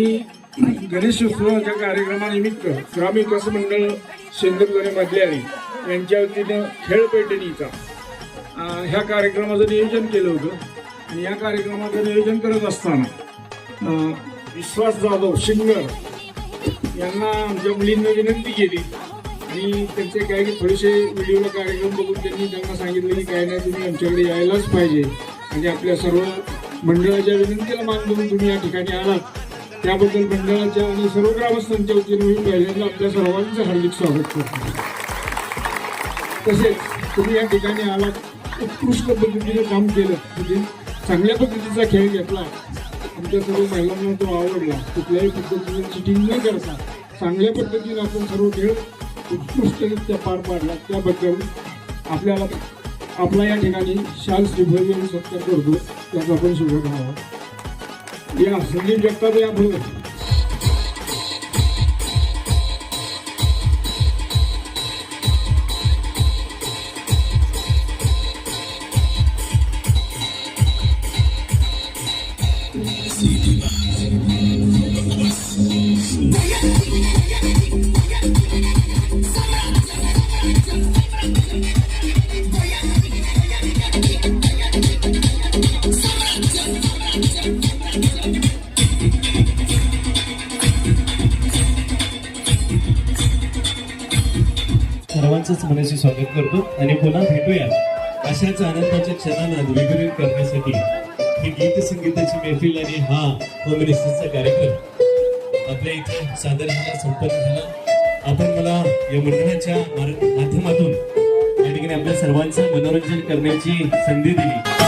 गणेशोत्सवाच्या कार्यक्रमानिमित्त ग्रामविकास मंडळ शेंदुरगणे मधल्यारी यांच्या वतीनं खेळ पैठणीचा ह्या कार्यक्रमाचं नियोजन केलं होतं. आणि या कार्यक्रमाचं नियोजन करत असताना विश्वास जाधव शिंगर यांना आमच्या मुलींना विनंती केली. आणि त्यांचे काय की थोडेसे व्हिडिओला कार्यक्रम बघून त्यांनी त्यांना सांगितलं की काय नाही तुम्ही आमच्याकडे यायलाच पाहिजे. आणि आपल्या सर्व मंडळाच्या विनंतीला मान देऊन तुम्ही या ठिकाणी आलात. त्याबद्दल मंडळाच्या आणि सर्व ग्रामस्थांच्या वतीने मी पहिल्यांदा आपल्या सर्वांचं हार्दिक स्वागत करतो. तसेच तुम्ही या ठिकाणी आलात उत्कृष्ट पद्धतीने काम केलं म्हणजे चांगल्या पद्धतीचा खेळ घेतला. आमच्या सर्व महिलांना तो आवडला. कुठल्याही पद्धतीने चिटिंग न करता चांगल्या पद्धतीने आपण सर्व खेळ उत्कृष्टरित्या पार पाडला. त्याबद्दल आपल्याला आपला या ठिकाणी शाल श्रीभवी सत्कार करतो. त्याचा आपण शुभ e a mídias também abriram. Thank. सर्वांचंच मनाशी स्वागत करतो आणि पुन्हा भेटूया अशाच आनंदाच्या क्षणांना द्विगुरित करण्यासाठी ही गीत संगीताची मैफिल आणि हा होम मिनिस्टरचा कार्यक्रम. आपल्या इथे सादर झाला संपन्न झाला. आपण मला या मंडळाच्या माध्यमातून या ठिकाणी आपल्या सर्वांचं मनोरंजन करण्याची संधी दिली.